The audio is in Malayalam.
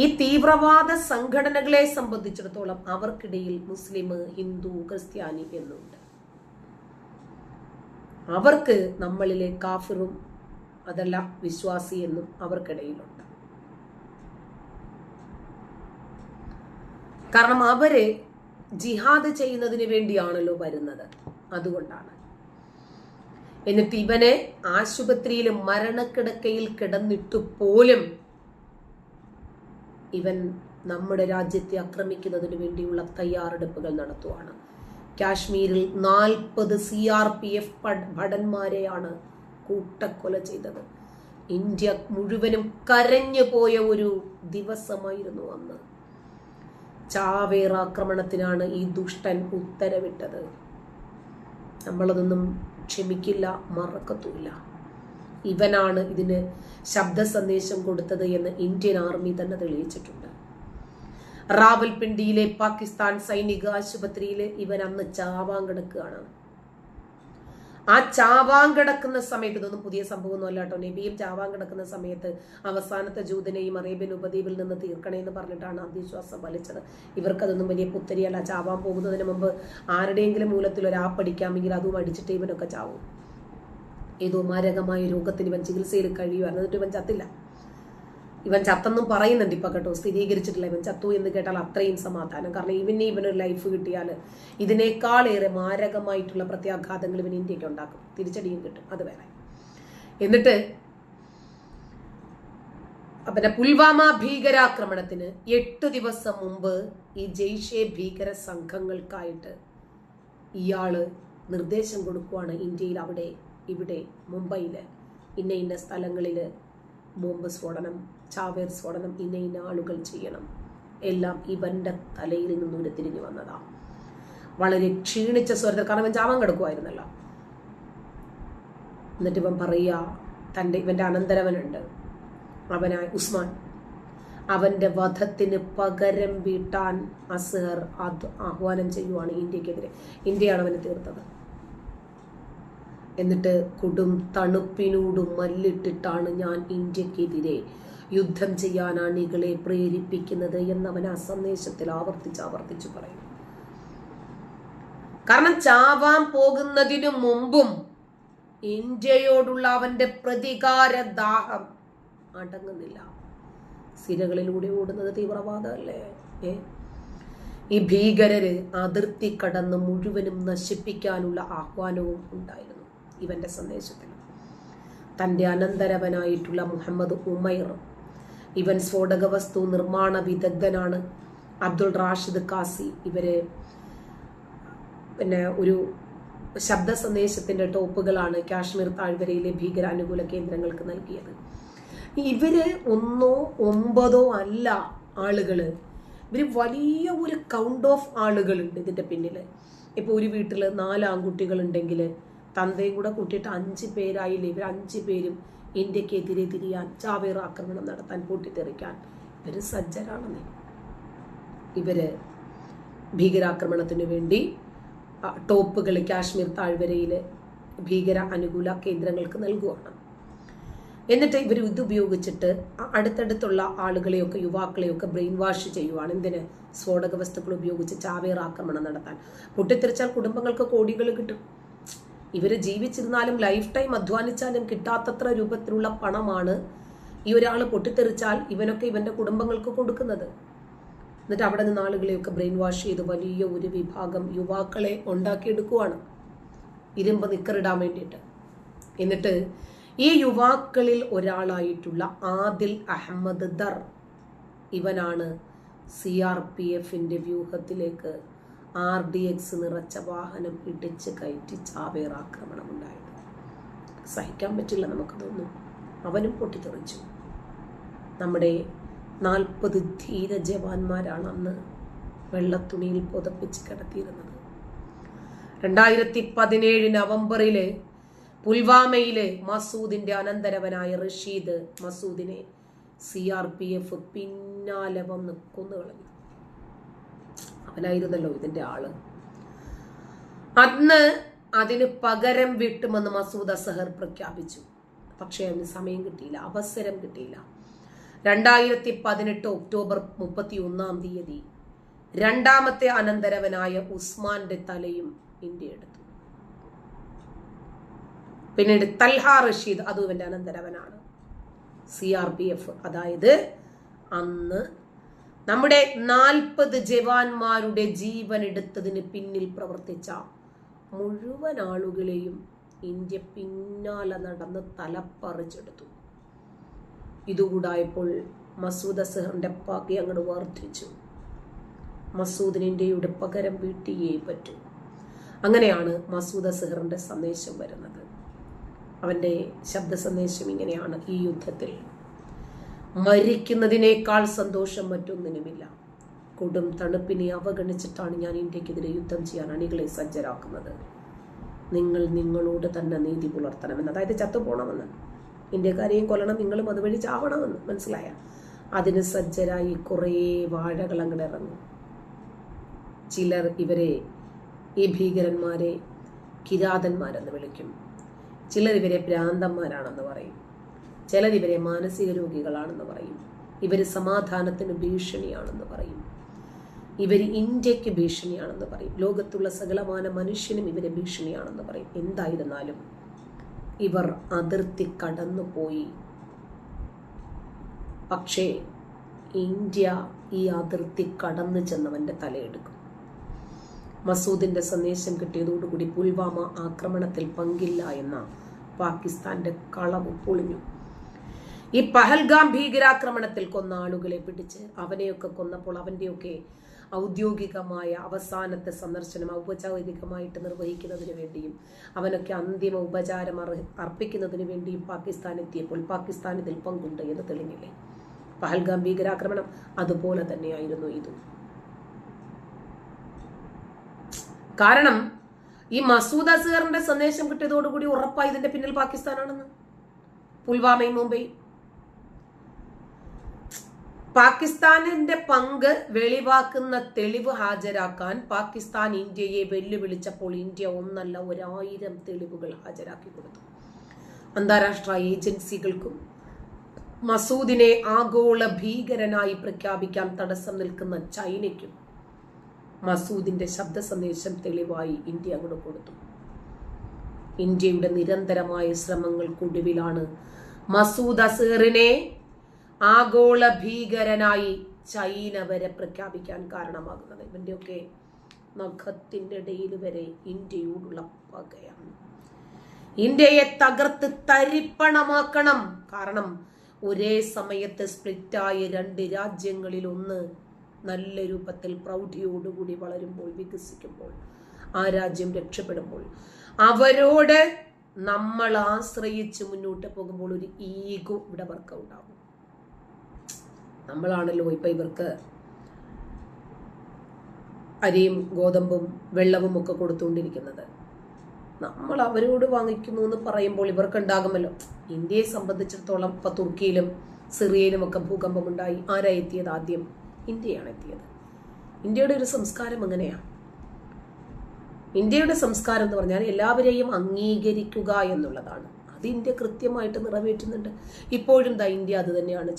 ഈ തീവ്രവാദ സംഘടനകളെ സംബന്ധിച്ചിടത്തോളം അവർക്കിടയിൽ മുസ്ലിം ഹിന്ദു ക്രിസ്ത്യാനി എന്നുണ്ട് അവർക്ക് നമ്മളിലെ കാഫിറും അതല്ല വിശ്വാസി എന്നും അവർക്കിടയിലുണ്ട്. കാരണം അവർ ജിഹാദ് ചെയ്യുന്നതിന് വേണ്ടിയാണല്ലോ വരുന്നത്. അതുകൊണ്ടാണ്. എന്നിട്ട് ഇവനെ ആശുപത്രിയിൽ മരണക്കിടക്കയിൽ കിടന്നിട്ടു പോലും ഇവൻ നമ്മുടെ രാജ്യത്തെ ആക്രമിക്കുന്നതിന് വേണ്ടിയുള്ള തയ്യാറെടുപ്പുകൾ നടത്തുവാണ്. കാശ്മീരിൽ നാൽപ്പത് സി ആർ പി എഫ് ഭടന്മാരെയാണ് കൂട്ടക്കൊല ചെയ്തത്. ഇന്ത്യ മുഴുവനും കരഞ്ഞു പോയ ഒരു ദിവസമായിരുന്നു അന്ന്. ചാവേർ ആക്രമണത്തിനാണ് ഈ ദുഷ്ടൻ ഉത്തരവിട്ടത്. നമ്മളതൊന്നും ക്ഷമിക്കില്ല മറക്കത്തുമില്ല. ഇവനാണ് ഇതിന് ശബ്ദ സന്ദേശം കൊടുത്തത് എന്ന് ഇന്ത്യൻ ആർമി തന്നെ തെളിയിച്ചിട്ടുണ്ട്. റാവൽപിണ്ടിയിലെ പാകിസ്ഥാൻ സൈനിക ആശുപത്രിയിൽ ഇവൻ അന്ന് ചാവാൻ കിടക്കുകയാണ്. ആ ചാവാൻ കിടക്കുന്ന സമയത്ത് ഇതൊന്നും പുതിയ സംഭവമൊന്നും അല്ല കേട്ടോ നബിയും ചാവാൻ കിടക്കുന്ന സമയത്ത് അവസാനത്തെ ജൂതനെയും അറേബ്യൻ ഉപദ്വീപിൽ നിന്ന് തീർക്കണേ എന്ന് പറഞ്ഞിട്ടാണ് അന്ധവിശ്വാസം വലിച്ചത് ഇവർക്കതൊന്നും വലിയ പുത്തരിയല്ല. ചാവാൻ പോകുന്നതിന് മുമ്പ് ആരുടെയെങ്കിലും മൂലത്തിൽ ഒരാപ്പടിക്കാമെങ്കിൽ അതും അടിച്ചിട്ട് ഇവനൊക്കെ ചാവും. ഏതോ മാരകമായ രോഗത്തിന് ഇവൻ ചികിത്സയിൽ കഴിയുമായിരുന്നു. എന്നിട്ട് ഇവൻ ചത്തില്ല. ഇവൻ ചത്തെന്നും പറയുന്നുണ്ട് ഇപ്പൊ കേട്ടോ. സ്ഥിരീകരിച്ചിട്ടില്ല. ഇവൻ ചത്തു എന്ന് കേട്ടാൽ അത്രയും സമാധാനം. കാരണം ഇവനെ ഇവനൊരു ലൈഫ് കിട്ടിയാൽ ഇതിനേക്കാളേറെ മാരകമായിട്ടുള്ള പ്രത്യാഘാതങ്ങൾ ഇവൻ ഇന്ത്യയ്ക്ക് ഉണ്ടാക്കും. തിരിച്ചടിയും കിട്ടും. അത് വേറെ. എന്നിട്ട് പിന്നെ പുൽവാമ ഭീകരാക്രമണത്തിന് എട്ട് ദിവസം മുമ്പ് ഈ ജെയ്ഷെ ഭീകര സംഘങ്ങൾക്കായിട്ട് ഇയാൾ നിർദ്ദേശം കൊടുക്കുവാണ് ഇന്ത്യയിൽ അവിടെ ഇവിടെ മുംബൈയിൽ ഇന്ന ഇന്ന സ്ഥലങ്ങളിൽ ബോംബ് സ്ഫോടനം ചാവേർ സ്ഫോടനം ഇന്ന ഇന്ന ആളുകൾ ചെയ്യണം. എല്ലാം ഇവന്റെ തലയിൽ നിന്നും തിരിഞ്ഞു വന്നതാണ് വളരെ ക്ഷീണിച്ച സ്വരത്തിൽ കാരണം ഇവൻ ചാവാൻ കിടക്കുമായിരുന്നല്ലോ എന്നിട്ട് ഇവൻ പറയുക തന്റെ ഇവന്റെ അനന്തരവനുണ്ട്. അവനായ ഉസ്മാൻ അവന്റെ വധത്തിന് പകരം വീട്ടാൻ അസ്ഹർ ആഹ്വാനം ചെയ്യുവാണ് ഇന്ത്യക്കെതിരെ. ഇന്ത്യയാണ് അവനെ തീർത്തത്. എന്നിട്ട് കൊടും തണുപ്പിനോടും മല്ലിട്ടിട്ടാണ് ഞാൻ ഇന്ത്യക്കെതിരെ യുദ്ധം ചെയ്യാൻ അണികളെ പ്രേരിപ്പിക്കുന്നത് എന്നവൻ ആ സന്ദേശത്തിൽ ആവർത്തിച്ച് ആവർത്തിച്ചു പറയും കാരണം ചാവാൻ പോകുന്നതിനു മുമ്പും ഇന്ത്യയോടുള്ള അവന്റെ പ്രതികാര ദാഹം അടങ്ങുന്നില്ല. സിരകളിലൂടെ ഓടുന്നത് തീവ്രവാദമല്ലേ? ഏ? ഈ ഭീകരര് അതിർത്തി കടന്ന് മുഴുവനും നശിപ്പിക്കാനുള്ള ആഹ്വാനവും ഉണ്ടായിരുന്നു. ഇവന്റെ സന്ദേശത്തിൽ തന്റെ അനന്തരവനായിട്ടുള്ള മുഹമ്മദ് ഉമൈർ ഇവൻ സ്ഫോടക വസ്തു നിർമ്മാണ വിദഗ്ധനാണ്. അബ്ദുൾ റാഷിദ് കാസി ഇവരെ പിന്നെ ഒരു ശബ്ദ സന്ദേശത്തിന്റെ ടോപ്പുകളാണ് കാശ്മീർ താഴ്വരയിലെ ഭീകരാനുകൂല കേന്ദ്രങ്ങൾക്ക് നൽകിയത്. ഇവർ ഒന്നോ ഒമ്പതോ അല്ല ആളുകൾ. ഇവർ വലിയ ഒരു കൗണ്ട് ഓഫ് ആളുകളുണ്ട് ഇതിന്റെ പിന്നിൽ. ഇപ്പൊ ഒരു വീട്ടിൽ നാല് ആൺകുട്ടികൾ ഉണ്ടെങ്കിൽ തന്തയും കൂടെ കൂട്ടിയിട്ട് അഞ്ച് പേരായില്ലേ? ഇവർ അഞ്ച് പേരും ഇന്ത്യക്കെതിരെ തിരിയാൻ ചാവേർ ആക്രമണം നടത്താൻ പൊട്ടിത്തെറിക്കാൻ. ഇവർ സജ്ജരാണെന്നേ. ഇവർ ഭീകരാക്രമണത്തിന് വേണ്ടി ടോപ്പുകൾ കാശ്മീർ താഴ്വരയിലെ ഭീകര അനുകൂല കേന്ദ്രങ്ങൾക്ക് നൽകുവാണ്. എന്നിട്ട് ഇവർ ഇതുപയോഗിച്ചിട്ട് അടുത്തടുത്തുള്ള ആളുകളെയൊക്കെ യുവാക്കളെയൊക്കെ ബ്രെയിൻ വാഷ് ചെയ്യുവാണ്. എന്തിന്? സ്ഫോടക വസ്തുക്കൾ ഉപയോഗിച്ച് ചാവേർ ആക്രമണം നടത്താൻ. പൊട്ടിത്തെറിച്ചാൽ കുടുംബങ്ങൾക്ക് കോടികൾ കിട്ടും. ഇവർ ജീവിച്ചിരുന്നാലും ലൈഫ് ടൈം അധ്വാനിച്ചാലും കിട്ടാത്തത്ര രൂപത്തിലുള്ള പണമാണ് ഈ ഒരാൾ പൊട്ടിത്തെറിച്ചാൽ ഇവനൊക്കെ ഇവന്റെ കുടുംബങ്ങൾക്ക് കൊടുക്കുന്നത്. എന്നിട്ട് അവിടെ നിന്ന് ആളുകളെയൊക്കെ ബ്രെയിൻ വാഷ് ചെയ്ത് വലിയ ഒരു വിഭാഗം യുവാക്കളെ ഉണ്ടാക്കിയെടുക്കുവാണ്. ഇരുമ്പ് നിക്കറിടാൻ വേണ്ടിയിട്ട്. എന്നിട്ട് ഈ യുവാക്കളിൽ ഒരാളായിട്ടുള്ള ആദിൽ അഹമ്മദ് ദർ ഇവനാണ് സി ആർ പി എഫിന്റെ വ്യൂഹത്തിലേക്ക് ആർ ഡി എക്സ് നിറച്ച വാഹനം ഇടിച്ച് കയറ്റി ചാവേർ ആക്രമണം ഉണ്ടായത്. സഹിക്കാൻ പറ്റില്ല നമുക്ക് തോന്നും അവനും പൊട്ടിത്തെറിച്ചു. നമ്മുടെ നാൽപ്പത് ധീര ജവാന്മാരാണ് അന്ന് വെള്ളത്തുണിയിൽ പുതപ്പിച്ച് കിടത്തിയിരുന്നത്. രണ്ടായിരത്തി പതിനേഴ് നവംബറിലെ പുൽവാമയിലെ മസൂദിന്റെ അനന്തരവനായ റഷീദ് മസൂദിനെ സി ആർ പി എഫ് പിന്നാലെ വന്ന് കൊന്നുകളഞ്ഞു. അവനായിരുന്നല്ലോ ഇതിന്റെ ആൾ. അന്ന് അതിന് പകരം വിട്ടുമെന്ന് മസൂദ് അസഹർ പ്രഖ്യാപിച്ചു. പക്ഷേ അതിന് സമയം കിട്ടിയില്ല അവസരം കിട്ടിയില്ല. രണ്ടായിരത്തി പതിനെട്ട് ഒക്ടോബർ മുപ്പത്തി ഒന്നാം തീയതി രണ്ടാമത്തെ അനന്തരവനായ ഉസ്മാന്റെ തലയും ഇന്ത്യ എടുത്തു. പിന്നീട് തൽഹ റഷീദ് അതും ഇവന്റെ അനന്തരവനാണ്. സി ആർ പി എഫ് അതായത് അന്ന് നമ്മുടെ നാൽപ്പത് ജവാന്മാരുടെ ജീവൻ എടുത്തതിന് പിന്നിൽ പ്രവർത്തിച്ച മുഴുവൻ ആളുകളെയും ഇന്ത്യ പിന്നാലെ നടന്ന് തലപ്പറിച്ചെടുത്തു. ഇതുകൂടായപ്പോൾ മസൂദ് അസഹറിന്റെ പകി അങ്ങോട്ട് വർദ്ധിച്ചു. മസൂദിന് പകരം വീട്ടിയേ പറ്റൂ. അങ്ങനെയാണ് മസൂദ് അസഹറിന്റെ സന്ദേശം വരുന്നത്. അവന്റെ ശബ്ദ സന്ദേശം ഇങ്ങനെയാണ് ഈ യുദ്ധത്തിൽ. മരിക്കുന്നതിനേക്കാൾ സന്തോഷം മറ്റൊന്നിനുമില്ല. കൊടും തണുപ്പിനെ അവഗണിച്ചിട്ടാണ് ഞാൻ ഇന്ത്യക്കെതിരെ യുദ്ധം ചെയ്യാൻ അണികളെ സജ്ജരാക്കുന്നത്. നിങ്ങൾ നിങ്ങളോട് തന്നെ നീതി പുലർത്തണമെന്ന്. അതായത് ചത്തുപോകണമെന്ന്. ഇന്ത്യക്കാരെയും കൊല്ലണം നിങ്ങളും അതുവഴി ചാവണമെന്ന്. മനസ്സിലായ? അതിന് സജ്ജരായി കുറേ വാഴകൾ അങ്ങോട്ട് ഇറങ്ങും. ചിലർ ഇവരെ ഈ ഭീകരന്മാരെ കിരാതന്മാരെന്ന് വിളിക്കും. ചിലർ ഇവരെ ഭ്രാന്തന്മാരാണെന്ന് പറയും. ചിലർ ഇവരെ മാനസിക രോഗികളാണെന്ന് പറയും. ഇവർ സമാധാനത്തിന് ഭീഷണിയാണെന്ന് പറയും. ഇവർ ഇന്ത്യയ്ക്ക് ഭീഷണിയാണെന്ന് പറയും. ലോകത്തുള്ള സകലമാന മനുഷ്യനും ഇവരെ ഭീഷണിയാണെന്ന് പറയും. എന്തായിരുന്നാലും ഇവർ അതിർത്തി കടന്നുപോയി. പക്ഷേ ഇന്ത്യ ഈ അതിർത്തി കടന്നു ചെന്നവന്റെ തലയെടുക്കും. മസൂദിന്റെ സന്ദേശം കിട്ടിയതോടുകൂടി പുൽവാമ ആക്രമണത്തിൽ പങ്കില്ല എന്ന പാകിസ്ഥാന്റെ കളവ് പൊളിഞ്ഞു. ഈ പഹൽഗാം ഭീകരാക്രമണത്തിൽ കൊന്ന ആളുകളെ പിടിച്ച് അവനെയൊക്കെ കൊന്നപ്പോൾ അവന്റെയൊക്കെ ഔദ്യോഗികമായ അവസാനത്തെ സന്ദർശനം ഔപചാരികമായിട്ട് നിർവഹിക്കുന്നതിന് വേണ്ടിയും അവനൊക്കെ അന്തിമ ഉപചാരം അർപ്പിക്കുന്നതിന് വേണ്ടിയും പാകിസ്ഥാൻ എത്തിയപ്പോൾ പാകിസ്ഥാൻ ഇതിൽ പങ്കുണ്ട് എന്ന് തെളിഞ്ഞില്ലേ? പഹൽഗാം ഭീകരാക്രമണം അതുപോലെ തന്നെയായിരുന്നു ഇതും. കാരണം ഈ മസൂദ് അസഹറിന്റെ സന്ദേശം കിട്ടിയതോടുകൂടി ഉറപ്പായി ഇതിന്റെ പിന്നിൽ പാകിസ്ഥാനാണെന്ന്. പുൽവാമയും മുംബൈയും. പാകിസ്ഥാനിന്റെ പങ്ക് വെളിവാക്കുന്ന തെളിവ് ഹാജരാക്കാൻ പാകിസ്ഥാൻ ഇന്ത്യയെ വെല്ലുവിളിച്ചപ്പോൾ ഇന്ത്യ ഒന്നല്ല ഒരായിരം തെളിവുകൾ ഹാജരാക്കി കൊടുത്തു. അന്താരാഷ്ട്ര ഏജൻസികൾക്കും മസൂദിനെ ആഗോള ഭീകരനായി പ്രഖ്യാപിക്കാൻ തടസ്സം നിൽക്കുന്ന ചൈനയ്ക്കും മസൂദിന്റെ ശബ്ദ സന്ദേശം തെളിവായി ഇന്ത്യ അങ്ങോട്ട് കൊടുത്തു. ഇന്ത്യയുടെ നിരന്തരമായ ശ്രമങ്ങൾക്കൊടുവിലാണ് മസൂദ് അസറിനെ ആഗോള ഭീകരനായി ചൈന വരെ പ്രഖ്യാപിക്കാൻ കാരണമാകുന്നത്. ഇവന്റെയൊക്കെ നഖത്തിന്റെ ഇടയിൽ വരെ ഇന്ത്യയോടുള്ള പകയാണ്. ഇന്ത്യയെ തകർത്ത് തരിപ്പണമാക്കണം. കാരണം ഒരേ സമയത്ത് സ്പ്ലിറ്റായ രണ്ട് രാജ്യങ്ങളിൽ ഒന്ന് നല്ല രൂപത്തിൽ പ്രൗഢിയോടുകൂടി വളരുമ്പോൾ വികസിക്കുമ്പോൾ ആ രാജ്യം രക്ഷപ്പെടുമ്പോൾ അവരോട് നമ്മൾ ആശ്രയിച്ച് മുന്നോട്ട് പോകുമ്പോൾ ഒരു ഈഗോ ഇവിടെ വർക്കൗട്ട് ആകും നമ്മളാണല്ലോ ഇപ്പം ഇവർക്ക് അരിയും ഗോതമ്പും വെള്ളവും ഒക്കെ കൊടുത്തുകൊണ്ടിരിക്കുന്നത്. നമ്മൾ അവരോട് വാങ്ങിക്കുന്നു എന്ന് പറയുമ്പോൾ ഇവർക്ക് ഉണ്ടാകുമല്ലോ ഇന്ത്യയെ സംബന്ധിച്ചിടത്തോളം ഇപ്പൊ തുർക്കിയിലും സിറിയയിലും ഒക്കെ ഭൂകമ്പമുണ്ടായി. ആരാ എത്തിയത് ആദ്യം? ഇന്ത്യയാണ് എത്തിയത്. ഇന്ത്യയുടെ ഒരു സംസ്കാരം അങ്ങനെയാണ് ഇന്ത്യയുടെ സംസ്കാരം എന്ന് പറഞ്ഞാൽ എല്ലാവരെയും അംഗീകരിക്കുക എന്നുള്ളതാണ്. അത് ഇന്ത്യ കൃത്യമായിട്ട് നിറവേറ്റുന്നുണ്ട്. ഇപ്പോഴും ദാ ഇന്ത്യ അത് തന്നെയാണ്